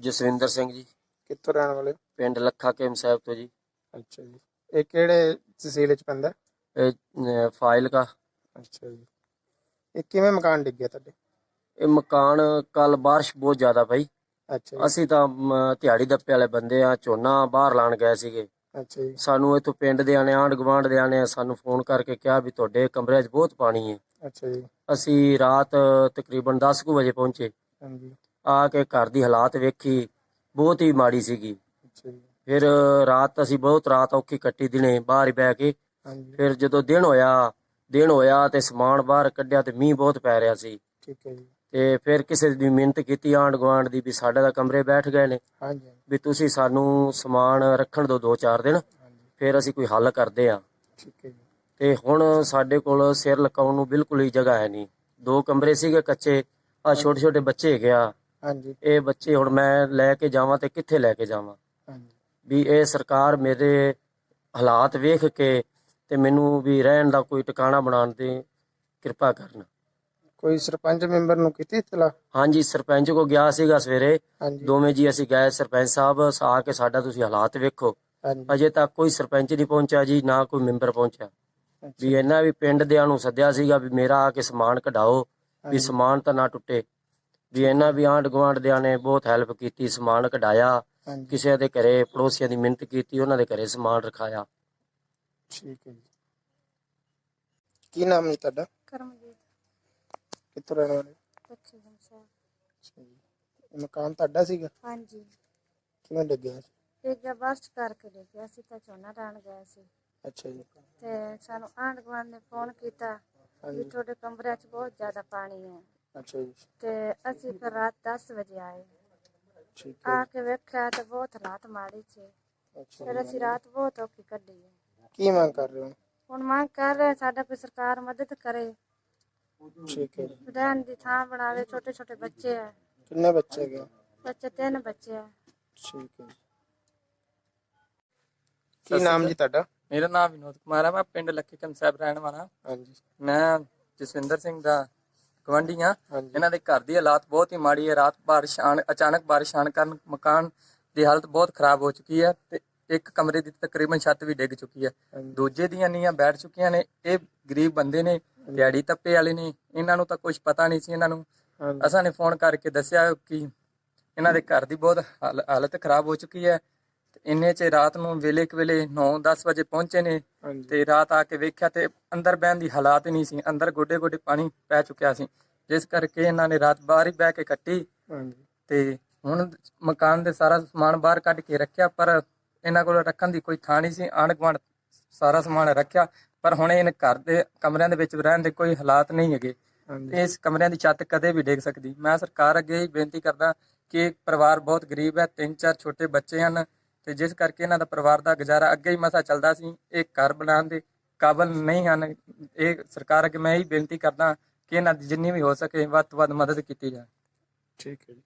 ਜਸਵਿੰਦਰ ਸਿੰਘ ਜੀ। ਕਿੱਥੋਂ ਰਹਿਣ ਵਾਲੇ ਹੋ? ਪਿੰਡ ਲੱਖਾ ਕੇਮ ਸਾਹਿਬ ਤੋਂ ਜੀ। ਅੱਛਾ ਜੀ। ਇਹ ਕਿਹੜੇ ਤਹਿਸੀਲ ਚ ਪੈਂਦਾ? ਇਹ ਅਹ, ਫਾਈਲ ਕਾ ਅੱਛਾ ਜੀ। ਇਹ ਕਿਵੇਂ ਮਕਾਨ ਡਿੱਗਿਆ ਤੁਹਾਡੇ? ਇਹ ਮਕਾਨ ਕੱਲ ਬਾਰਿਸ਼ ਬਹੁਤ ਜ਼ਿਆਦਾ ਪਈ। ਅੱਛਾ ਜੀ। ਅਸੀਂ ਤਾਂ ਮ, ਦਿਹਾੜੀ ਦੱਪੇ ਵਾਲੇ ਬੰਦੇ ਆ ਝੋਨਾ ਬਾਹਰ ਲਾਣ ਗਏ ਸੀਗੇ। ਅੱਛਾ ਜੀ। ਸਾਨੂੰ ਇੱਥੋਂ ਪਿੰਡ ਦੇ ਆਣੇ ਆਂਢ ਗੁਆਂਢ ਦੇ ਆਣੇ ਸਾਨੂੰ ਫੋਨ ਕਰਕੇ ਕਿਹਾ ਵੀ ਤੁਹਾਡੇ ਕਮਰੇ 'ਚ ਬਹੁਤ ਪਾਣੀ ਹੈ। ਅੱਛਾ ਜੀ। ਅਸੀਂ ਰਾਤ ਤਕਰੀਬਨ 10 ਕੁ ਵਜੇ ਪਹੁੰਚੇ। ਹਾਂਜੀ। ਆ ਕੇ ਘਰ ਦੀ ਹਾਲਾਤ ਵੇਖੀ ਬਹੁਤ ਹੀ ਮਾੜੀ ਸੀਗੀ। ਅੱਛਾ ਜੀ। ਫਿਰ ਰਾਤ ਅਸੀਂ ਬਹੁਤ ਰਾਤ ਔਖੀ ਕੱਟੀ ਦਿਨੇ ਬਾਹਰ ਹੀ ਬਹਿ ਕੇ। ਹਾਂਜੀ। ਫਿਰ ਜਦੋਂ ਦਿਨ ਹੋਇਆ ਦਿਨ ਹੋਇਆ ਤੇ ਸਮਾਨ ਬਾਹਰ ਕੱਢਿਆ ਤੇ ਮੀਂਹ ਬਹੁਤ ਪੈ ਰਿਹਾ ਸੀ। ਠੀਕ ਹੈ ਜੀ। ਤੇ ਫਿਰ ਕਿਸੇ ਦੀ ਮਿਹਨਤ ਕੀਤੀ ਆਂਢ ਗੁਆਂਢ ਦੀ ਵੀ ਸਾਡੇ ਦਾ ਕਮਰੇ ਬੈਠ ਗਏ ਨੇ। ਹਾਂਜੀ ਹਾਂਜੀ, ਵੀ ਤੁਸੀਂ ਸਾਨੂੰ ਸਮਾਨ ਰੱਖਣ ਦਿਓ ਦੋ ਚਾਰ ਦਿਨ ਹਾਂਜੀ। ਫਿਰ ਅਸੀਂ ਕੋਈ ਹੱਲ ਕਰਦੇ ਆ ਠੀਕ ਹੈ ਜੀ। ਤੇ ਹੁਣ ਸਾਡੇ ਕੋਲ ਸਿਰ ਲਕਾਉਣ ਨੂੰ ਬਿਲਕੁਲ ਹੀ ਜਗ੍ਹਾ ਹੈ ਨਹੀਂ। ਦੋ ਕਮਰੇ ਸੀਗੇ ਕੱਚੇ ਆ ਛੋਟੇ ਛੋਟੇ ਬੱਚੇ ਗਿਆ ਹਾਂਜੀ। ਇਹ ਬੱਚੇ ਹੁਣ ਮੈਂ ਲੈ ਕੇ ਜਾਵਾਂ ਤੇ ਕਿੱਥੇ ਲੈ ਕੇ ਜਾਵਾਂ? ਹਾਂਜੀ। ਵੀ ਇਹ ਸਰਕਾਰ ਮੇਰੇ ਹਾਲਾਤ ਵੇਖ ਕੇ ਤੇ ਮੈਨੂੰ ਵੀ ਰਹਿਣ ਦਾ ਕੋਈ ਟਿਕਾਣਾ ਬਣਾਉਣ ਦੀ ਕਿਰਪਾ ਕਰਨ। ਕੋਈ ਸਰਪੰਚ ਮੈਂਬਰ ਨੂੰ ਕੀਤੀ ਇਤਲਾ ਹਾਂਜੀ ਸਰਪੰਚ ਕੋ ਗਿਆ ਸੀਗਾ ਸਵੇਰੇ। ਹਾਂਜੀ। ਦੋਵੇਂ ਜੀ ਅਸੀਂ ਗਏ ਸਰਪੰਚ ਸਾਹਿਬ ਆ ਕੇ ਸਾਡਾ ਤੁਸੀਂ ਹਾਲਾਤ ਵੇਖੋ। ਹਾਂਜੀ। ਅਜੇ ਤੱਕ ਕੋਈ ਸਰਪੰਚ ਨਹੀਂ ਪਹੁੰਚਿਆ ਜੀ ਨਾ ਕੋਈ ਮੈਂਬਰ ਪਹੁੰਚਿਆ। ਵੀ ਇਹਨਾਂ ਵੀ ਪਿੰਡ ਦਿਆਂ ਨੂੰ ਸੱਦਿਆ ਸੀਗਾ ਵੀ ਮੇਰਾ ਆ ਕੇ ਸਮਾਨ ਕਢਾਓ ਵੀ ਸਮਾਨ ਤਾਂ ਨਾ ਟੁੱਟੇ। ਵੀ ਇਹਨਾਂ ਵੀ ਆਂਢ ਗੁਆਂਢ ਦਿਆਂ ਨੇ ਬਹੁਤ ਹੈਲਪ ਕੀਤੀ ਸਮਾਨ ਕਢਾਇਆ ਹਾਂਜੀ। ਕਿਸੇ ਦੇ ਘਰੇ ਪੜੋਸੀਆਂ ਦੀ ਮਿਹਨਤ ਕੀਤੀ ਉਹਨਾਂ ਦੇ ਘਰੇ ਸਮਾਨ ਰਖਾਇਆ। ਠੀਕ ਹੈ ਜੀ। ਕੀ ਨਾਮ ਹੈ ਤੁਹਾਡਾ? ਕਰਮਜੀਤ। ਕਿੱਥੋਂ ਰਹਿਣ ਵਾਲੇ? ਪੱਛੀ ਸਾਹਿਬ। ਅੱਛਾ ਜੀ। ਇਹ ਮਕਾਨ ਤੁਹਾਡਾ ਸੀਗਾ? ਹਾਂਜੀ। ਕਿਵੇਂ ਡਿੱਗਿਆ ਸੀ? ਇਹ ਜਦ ਬਾਰਿਸ਼ ਕਰਕੇ ਡਿੱਗਿਆ ਸੀ ਤਾਂ ਝੋਨਾ ਰਾਣ ਗਏ ਸੀ। ਅੱਛਾ ਜੀ। ਤੇ ਸਾਨੂੰ ਆਂਢ ਗੁਆਂਢ ਨੇ ਫੋਨ ਕੀਤਾ ਵੀ ਹਾਂਜੀ। ਤੁਹਾਡੇ ਕਮਰਿਆਂ 'ਚ ਬਹੁਤ ਜ਼ਿਆਦਾ ਪਾਣੀ ਹੈ। ਅੱਛਾ ਜੀ। ਤੇ ਅਸੀਂ ਫਿਰ ਰਾਤ 10 ਵਜੇ ਆਏ। ਠੀਕ ਹੈ ਆ ਕੇ ਵੇਖਿਆ ਤਾਂ ਬਹੁਤ ਹਾਲਾਤ ਮਾੜੀ ਸੀ। ਅੱਛਾ ਫਿਰ ਅਸੀਂ ਰਾਤ ਬਹੁਤ ਔਖੀ ਕੱਢੀ। ਹੈ ਕੀ ਮੰਗ ਕਰ ਰਹੇ ਹੋ? ਹੁਣ ਮੰਗ ਕਰ ਰਹੇ ਸਾਡਾ ਕੋਈ ਸਰਕਾਰ ਮਦਦ ਕਰੇ। ਠੀਕ ਹੈ ਜੀ। ਰਹਿਣ ਦੀ ਥਾਂ ਬਣਾਵੇ ਛੋਟੇ ਛੋਟੇ ਬੱਚੇ ਆ। ਕਿੰਨੇ ਬੱਚੇ ਗਏ ਬੱਚੇ ਤਿੰਨ ਬੱਚੇ ਆ। ਠੀਕ ਹੈ ਜੀ। ਕੀ ਨਾਮ ਜੀ ਤੁਹਾਡਾ? ਮੇਰਾ ਨਾਮ ਵਿਨੋਦ ਕੁਮਾਰ ਹੈ ਮੈਂ ਪਿੰਡ ਲੱਖੀਕੰਦ ਸਾਹਿਬ ਰਹਿਣ ਵਾਲਾ। ਹਾਂਜੀ। ਮੈਂ ਜਸਵਿੰਦਰ ਸਿੰਘ ਦਾ ਗਵੰਡੀ ਹਾਂ ਹਾਂਜੀ। ਇਹਨਾਂ ਦੇ ਘਰ ਦੀ ਹਾਲਾਤ ਬਹੁਤ ਹੀ ਮਾੜੀ ਹੈ। ਰਾਤ ਬਾਰਿਸ਼ ਆਣ ਅਚਾਨਕ ਬਾਰਿਸ਼ ਆਣ ਕਾਰਨ ਮਕਾਨ ਦੀ ਹਾਲਤ ਬਹੁਤ ਖਰਾਬ ਹੋ ਚੁੱਕੀ ਹੈ ਤੇ ਇੱਕ ਕਮਰੇ ਦੀ ਤਕਰੀਬਨ ਛੱਤ ਵੀ ਡਿੱਗ ਚੁੱਕੀ ਹੈ। ਦੂਜੇ ਦੀਆਂ ਨੀਆਂ ਬੈਠ ਚੁੱਕੀਆਂ ਨੇ। ਇਹ ਗਰੀਬ ਬੰਦੇ ਨੇ ਦਿਹਾੜੀ ਤੱਪੇ ਵਾਲੇ ਨੇ। ਇਹਨਾਂ ਨੂੰ ਤਾਂ ਕੁਝ ਪਤਾ ਨਹੀਂ ਸੀ ਇਹਨਾਂ ਨੂੰ। ਅਸਾਂ ਨੇ ਫੋਨ ਕਰਕੇ ਦੱਸਿਆ ਕਿ ਇਹਨਾਂ ਦੇ ਘਰ ਦੀ ਬਹੁਤ ਹਾਲ- ਹਾਲਤ ਖਰਾਬ ਹੋ ਚੁੱਕੀ ਹੈ। ਇੰਨੇ ਚ ਰਾਤ ਨੂੰ ਵੇਲੇ ਕੁ ਵੇਲੇ 9-10 ਵਜੇ ਪਹੁੰਚੇ ਨੇ ਹਾਂਜੀ। ਤੇ ਰਾਤ ਆ ਕੇ ਵੇਖਿਆ ਤੇ ਅੰਦਰ ਬਹਿਣ ਦੀ ਹਾਲਾਤ ਹੀ ਨਹੀਂ ਸੀ ਅੰਦਰ ਗੋਡੇ ਗੋਡੇ ਪਾਣੀ ਪੈ ਚੁੱਕਿਆ ਸੀ। ਜਿਸ ਕਰਕੇ ਇਹਨਾਂ ਨੇ ਰਾਤ ਬਾਹਰ ਹੀ ਬਹਿ ਕੇ ਕੱਟੀ। ਹਾਂਜੀ। ਤੇ ਹੁਣ ਮਕਾਨ ਦੇ ਸਾਰਾ ਸਮਾਨ ਬਾਹਰ ਕੱਢ ਕੇ ਰੱਖਿਆ ਪਰ ਇਹਨਾਂ ਕੋਲ ਰੱਖਣ ਦੀ ਕੋਈ ਥਾਂ ਨਹੀਂ ਸੀ। ਆਂਢ ਗੁਆਂਢ ਸਾਰਾ ਸਮਾਨ ਰੱਖਿਆ ਪਰ ਹੁਣ ਇਹਨਾਂ ਘਰ ਦੇ ਕਮਰਿਆਂ ਦੇ ਵਿੱਚ ਰਹਿਣ ਦੇ ਕੋਈ ਹਾਲਾਤ ਨਹੀਂ ਹੈਗੇ। ਹਾਂਜੀ। ਇਸ ਕਮਰਿਆਂ ਦੀ ਛੱਤ ਕਦੇ ਵੀ ਡਿੱਗ ਸਕਦੀ। ਮੈਂ ਸਰਕਾਰ ਅੱਗੇ ਹੀ ਬੇਨਤੀ ਕਰਦਾ ਕਿ ਪਰਿਵਾਰ ਬਹੁਤ ਗਰੀਬ ਹੈ ਤਿੰਨ ਚਾਰ ਛੋਟੇ ਬੱਚੇ ਹਨ। ਤੇ ਜਿਸ ਕਰਕੇ ਇਹਨਾਂ ਦਾ ਪਰਿਵਾਰ ਦਾ ਗੁਜ਼ਾਰਾ ਅੱਗੇ ਹੀ ਮਸਾ ਚੱਲਦਾ ਸੀ, ਇਹ ਘਰ ਬਣਾਉਣ ਦੇ ਕਾਬਲ ਨਹੀਂ ਹਨ। ਇਹ ਸਰਕਾਰ ਅੱਗੇ ਮੈਂ ਹੀ ਬੇਨਤੀ ਕਰਦਾ ਕਿ ਇਹਨਾਂ ਦੀ ਜਿੰਨੀ ਵੀ ਹੋ ਸਕੇ ਵੱਧ ਤੋਂ ਵੱਧ ਮਦਦ ਕੀਤੀ ਜਾਵੇ। ਠੀਕ ਹੈ ਜੀ।